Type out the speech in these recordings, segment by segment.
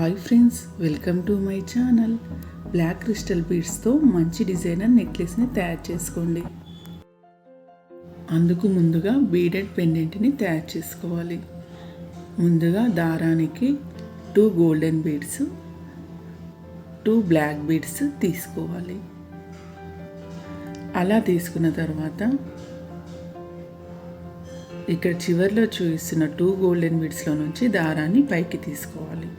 Hi friends welcome to my channel. Black crystal బీడ్స్తో మంచి designer నెక్లెస్ని తయారు చేసుకోండి. అందుకు ముందుగా బీడెడ్ పెండెంట్ని తయారు చేసుకోవాలి. ముందుగా దారానికి two golden beads two black beads తీసుకోవాలి. అలా తీసుకున్న తర్వాత ఇక్కడ చివర్లో చూపిస్తున్న టూ గోల్డెన్ బీడ్స్లో నుంచి దారాన్ని పైకి తీసుకోవాలి.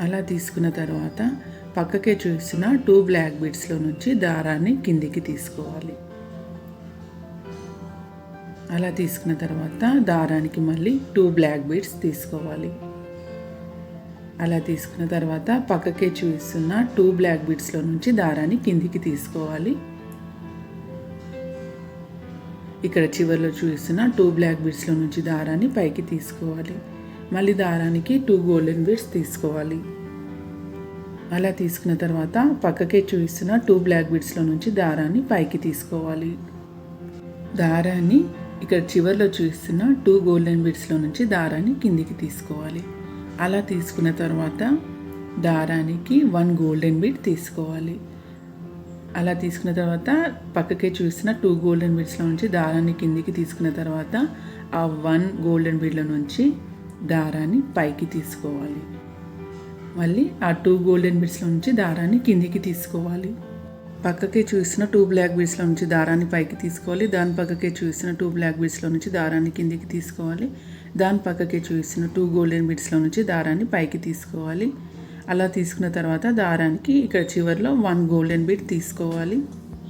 అలా తీసుకున్న తర్వాత పక్కకే చూసిన టూ బ్లాక్ బీడ్స్లో నుంచి దారాన్ని కిందికి తీసుకోవాలి. అలా తీసుకున్న తర్వాత దారానికి మళ్ళీ టూ బ్లాక్ బీడ్స్ తీసుకోవాలి. అలా తీసుకున్న తర్వాత పక్కకే చూపిస్తున్న టూ బ్లాక్ బీడ్స్లో నుంచి దారాన్ని కిందికి తీసుకోవాలి. ఇక్కడ చివరిలో చూస్తున్న టూ బ్లాక్ బీడ్స్లో నుంచి దారాన్ని పైకి తీసుకోవాలి. మళ్ళీ దారానికి టూ గోల్డెన్ బీడ్స్ తీసుకోవాలి. అలా తీసుకున్న తర్వాత పక్కకే చూపిస్తున్న టూ బ్లాక్ బీడ్స్లో నుంచి దారాన్ని పైకి తీసుకోవాలి. దారాన్ని ఇక్కడ చివరిలో చూపిస్తున్న టూ గోల్డెన్ బీడ్స్లో నుంచి దారాన్ని కిందికి తీసుకోవాలి. అలా తీసుకున్న తర్వాత దారానికి వన్ గోల్డెన్ బీడ్ తీసుకోవాలి. అలా తీసుకున్న తర్వాత పక్కకే చూసిన టూ గోల్డెన్ బీడ్స్లో నుంచి దారాన్ని కిందికి తీసుకున్న తర్వాత ఆ వన్ గోల్డెన్ బీడ్ల నుంచి దారాన్ని పైకి తీసుకోవాలి. మళ్ళీ ఆ టూ గోల్డెన్ బీడ్స్లో నుంచి దారాన్ని కిందికి తీసుకోవాలి. పక్కకే చూసిన టూ బ్లాక్ బీడ్స్లో నుంచి దారాన్ని పైకి తీసుకోవాలి. దాని పక్కకే చూసిన టూ బ్లాక్ బీడ్స్లో నుంచి దారాన్ని కిందికి తీసుకోవాలి. దాని పక్కకే చూసిన టూ గోల్డెన్ బీడ్స్లో నుంచి దారాన్ని పైకి తీసుకోవాలి. అలా తీసుకున్న తర్వాత దారానికి ఇక్కడ చివరిలో వన్ గోల్డెన్ బీడ్ తీసుకోవాలి.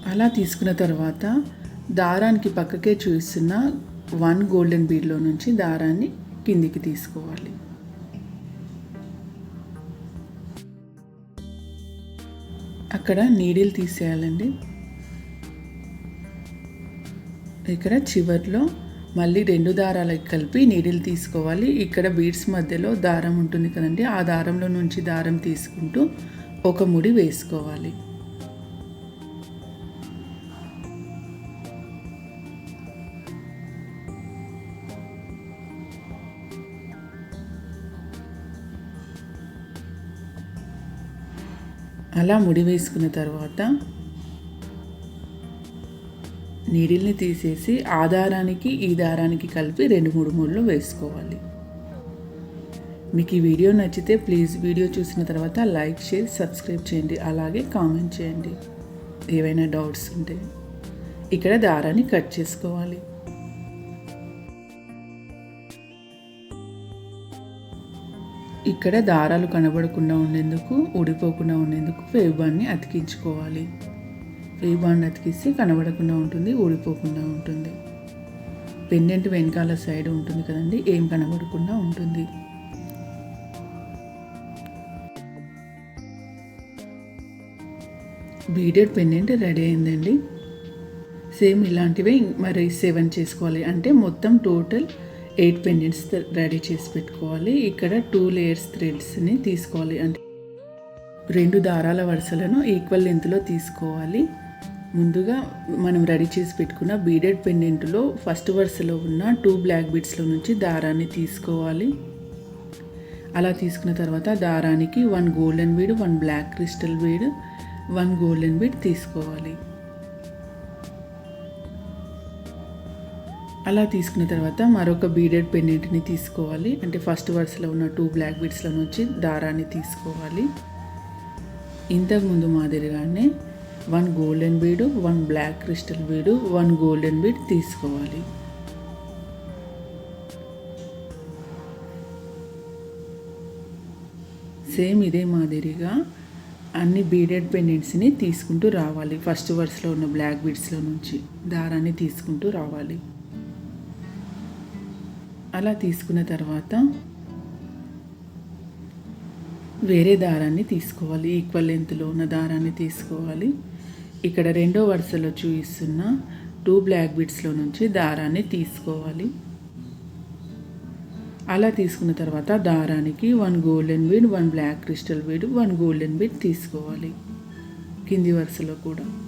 అలా తీసుకున్న తర్వాత దారానికి పక్కకే చూస్తున్న వన్ గోల్డెన్ బీడ్లో నుంచి దారాన్ని కిందికి తీసుకోవాలి. అక్కడ నీడిల్ తీసేయాలండి. ఇక్కడ చివర్లో మళ్ళీ రెండు దారాలకు కలిపి నీడిల్ తీసుకోవాలి. ఇక్కడ బీడ్స్ మధ్యలో దారం ఉంటుంది కదండి ఆ దారంలో నుంచి దారం తీసుకుంటూ ఒక ముడి వేసుకోవాలి. అలా ముడి వేసుకున్న తర్వాత నీడిల్ని తీసేసి ఆ దారానికి ఈ దారానికి కలిపి రెండు మూడు ముళ్ళు వేసుకోవాలి. మీకు ఈ వీడియో నచ్చితే ప్లీజ్ వీడియో చూసిన తర్వాత లైక్ షేర్ సబ్స్క్రైబ్ చేయండి అలాగే కామెంట్ చేయండి. ఏవైనా డౌట్స్ ఉంటే ఇక్కడ దారాన్ని కట్ చేసుకోవాలి. ఇక్కడ దారాలు కనబడకుండా ఉండేందుకు ఊడిపోకుండా ఉండేందుకు ఫేబాన్ని అతికించుకోవాలి. ఫేబాండ్ అతికిస్తే కనబడకుండా ఉంటుంది ఊడిపోకుండా ఉంటుంది. పెండెంట్ వెనకాల సైడ్ ఉంటుంది కదండి ఏం కనబడకుండా ఉంటుంది. బీడెడ్ పెండెంట్ రెడీ అయిందండి. సేమ్ ఇలాంటివే మరి సెవెన్ చేసుకోవాలి. అంటే మొత్తం టోటల్ ఎయిట్ పెండెంట్స్ రెడీ చేసి పెట్టుకోవాలి. ఇక్కడ టూ లేయర్స్ థ్రెడ్స్ని తీసుకోవాలి. అంటే రెండు దారాల వరుసలను ఈక్వల్ లెంత్లో తీసుకోవాలి. ముందుగా మనం రెడీ చేసి పెట్టుకున్న బీడెడ్ పెండెంట్లో ఫస్ట్ వరుసలో ఉన్న టూ బ్లాక్ బీడ్స్లో నుంచి దారాన్ని తీసుకోవాలి. అలా తీసుకున్న తర్వాత దారానికి one golden bead one black crystal bead one golden bead తీసుకోవాలి. అలా తీసుకున్న తర్వాత మరొక బీడెడ్ పెన్నెంట్ని తీసుకోవాలి. అంటే ఫస్ట్ వర్స్లో ఉన్న టూ బ్లాక్ బీడ్స్లో నుంచి దారాన్ని తీసుకోవాలి. ఇంతకుముందు మాదిరిగానే one golden bead one black crystal bead one golden bead తీసుకోవాలి. సేమ్ ఇదే మాదిరిగా అన్ని బీడెడ్ పెండెంట్స్ని తీసుకుంటూ రావాలి. ఫస్ట్ వర్స్లో ఉన్న బ్లాక్ బీడ్స్లో నుంచి దారాన్ని తీసుకుంటూ రావాలి. అలా తీసుకున్న తర్వాత వేరే దారాన్ని తీసుకోవాలి. ఈక్వల్ లెంత్లో ఉన్న దారాన్ని తీసుకోవాలి. ఇక్కడ రెండో వరుసలో చూపిస్తున్న టూ బ్లాక్ బీడ్స్లో నుంచి దారాన్ని తీసుకోవాలి. అలా తీసుకున్న తర్వాత దారానికి one golden bead one black crystal bead one golden bead తీసుకోవాలి. కింది వరుసలో కూడా.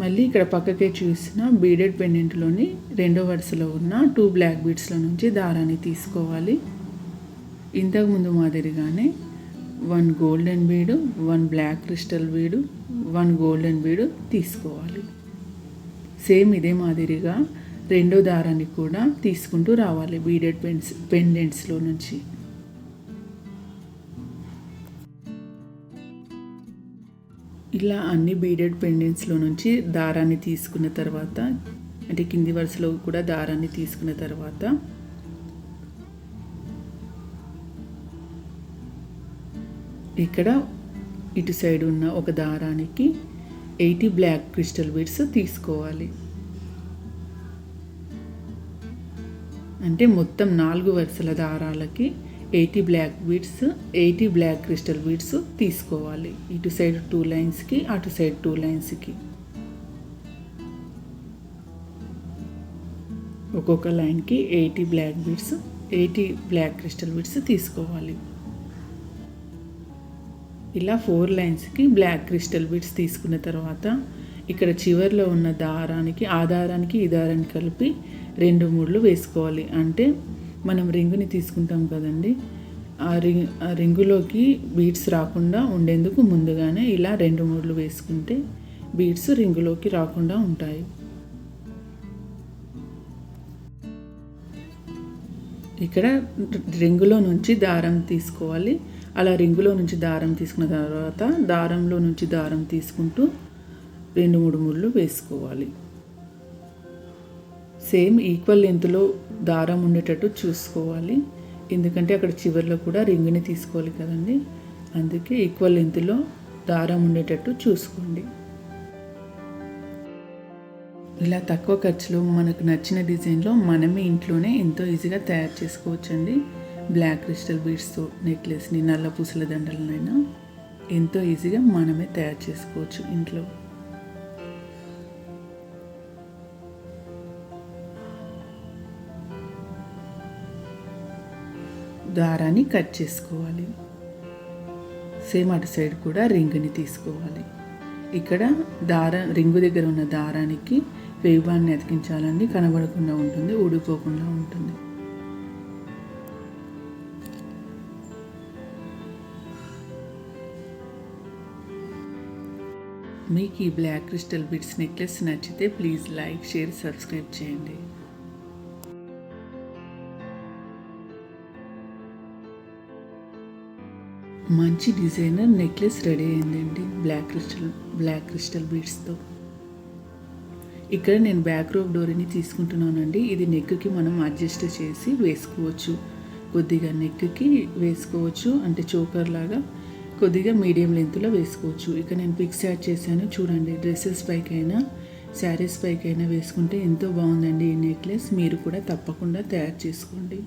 మళ్ళీ ఇక్కడ పక్కకే చూసిన బీడెడ్ పెండెంట్లోని రెండో వరుసలో ఉన్న టూ బ్లాక్ బీడ్స్లో నుంచి దారాన్ని తీసుకోవాలి. ఇంతకుముందు మాదిరిగానే one golden bead one black crystal bead one golden bead తీసుకోవాలి. సేమ్ ఇదే మాదిరిగా రెండో దారాన్ని కూడా తీసుకుంటూ రావాలి బీడెడ్ పెన్స్ పెండెంట్స్లో నుంచి. ఇలా అన్ని బీడెడ్ పెండెంట్స్లో నుంచి దారాన్ని తీసుకున్న తర్వాత అంటే కింది వరుసలో కూడా దారాన్ని తీసుకున్న తర్వాత ఇక్కడ ఇటు సైడ్ ఉన్న ఒక దారానికి ఎయిటీ బ్లాక్ క్రిస్టల్ బీడ్స్ తీసుకోవాలి. అంటే మొత్తం నాలుగు వరుసల దారాలకి eighty black beads eighty black crystal beads తీసుకోవాలి. ఇటు సైడ్ టూ లైన్స్కి అటు సైడ్ టూ లైన్స్కి. ఒక్కొక్క లైన్కి eighty black beads eighty black crystal beads తీసుకోవాలి. ఇలా ఫోర్ లైన్స్కి బ్లాక్ క్రిస్టల్ బీడ్స్ తీసుకున్న తర్వాత ఇక్కడ చివరిలో ఉన్న దారానికి ఆ దారానికి ఈ దారాన్ని కలిపి రెండు మూడులు వేసుకోవాలి. అంటే మనం రింగుని తీసుకుంటాం కదండి. ఆ రింగ్ ఆ రింగులోకి బీడ్స్ రాకుండా ఉండేందుకు ముందుగానే ఇలా రెండు మూడులు వేసుకుంటే బీడ్స్ రింగులోకి రాకుండా ఉంటాయి. ఇక్కడ రింగులో నుంచి దారం తీసుకోవాలి. అలా రింగులో నుంచి దారం తీసుకున్న తర్వాత దారంలో నుంచి దారం తీసుకుంటూ రెండు మూడు ముళ్ళు వేసుకోవాలి. సేమ్ ఈక్వల్ లెంత్లో దారం ఉండేటట్టు చూసుకోవాలి. ఎందుకంటే అక్కడ చివరిలో కూడా రింగుని తీసుకోవాలి కదండి. అందుకే ఈక్వల్ లెంత్లో దారం ఉండేటట్టు చూసుకోండి. ఇలా తక్కువ ఖర్చులో మనకు నచ్చిన డిజైన్లో మనమే ఇంట్లోనే ఎంతో ఈజీగా తయారు చేసుకోవచ్చండి. బ్లాక్ క్రిస్టల్ బీడ్స్తో నెక్లెస్ని నల్ల పూసల దండలనైనా ఎంతో ఈజీగా మనమే తయారు చేసుకోవచ్చు ఇంట్లో. దారాన్ని కట్ చేసుకోవాలి. సేమ్ అటు సైడ్ కూడా రింగుని తీసుకోవాలి. ఇక్కడ దారం రింగు దగ్గర ఉన్న దారానికి వేబాన్ని అతికించాలండి. కనబడకుండా ఉంటుంది ఊడిపోకుండా ఉంటుంది. మీకు ఈ బ్లాక్ క్రిస్టల్ బిట్స్ నెక్లెస్ నచ్చితే ప్లీజ్ లైక్ షేర్ సబ్స్క్రైబ్ చేయండి. మంచి డిజైనర్ నెక్లెస్ రెడీ అయిందండి. బ్లాక్ క్రిస్టల్ బ్లాక్ క్రిస్టల్ బీడ్స్తో ఇక్కడ నేను బ్యాక్ రోప్ డోరీని తీసుకుంటున్నానండి. ఇది నెక్కి మనం అడ్జస్ట్ చేసి వేసుకోవచ్చు. కొద్దిగా నెక్కి వేసుకోవచ్చు. అంటే చోకర్ లాగా కొద్దిగా మీడియం లెంత్లో వేసుకోవచ్చు. ఇక నేను పిక్స్ యాడ్ చేశాను. చూడండి డ్రెస్సెస్ పైకైనా శారీస్ పైకైనా వేసుకుంటే ఎంతో బాగుందండి ఈ నెక్లెస్ మీరు కూడా తప్పకుండా తయారు చేసుకోండి.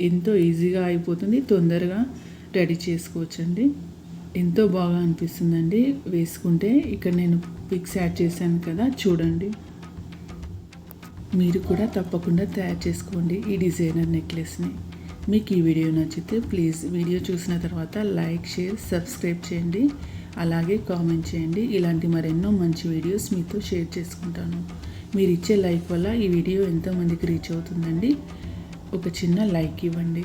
ఎంతో ఈజీగా అయిపోతుంది. తొందరగా రెడీ చేసుకోవచ్చండి. ఎంతో బాగా అనిపిస్తుందండి. వేసుకుంటే ఇక్కడ నేను పిక్స్ యాడ్ చేశాను కదా చూడండి. మీరు కూడా తప్పకుండా తయారు చేసుకోండి ఈ డిజైనర్ నెక్లెస్ని. మీకు ఈ వీడియో నచ్చితే ప్లీజ్ వీడియో చూసిన తర్వాత లైక్ షేర్ సబ్స్క్రైబ్ చేయండి. అలాగే కామెంట్ చేయండి. ఇలాంటి మరెన్నో మంచి వీడియోస్ మీతో షేర్ చేసుకుంటాను. మీరు ఇచ్చే లైక్ వల్ల ఈ వీడియో ఎంతోమందికి రీచ్ అవుతుందండి. ఒక చిన్న లైక్ ఇవ్వండి.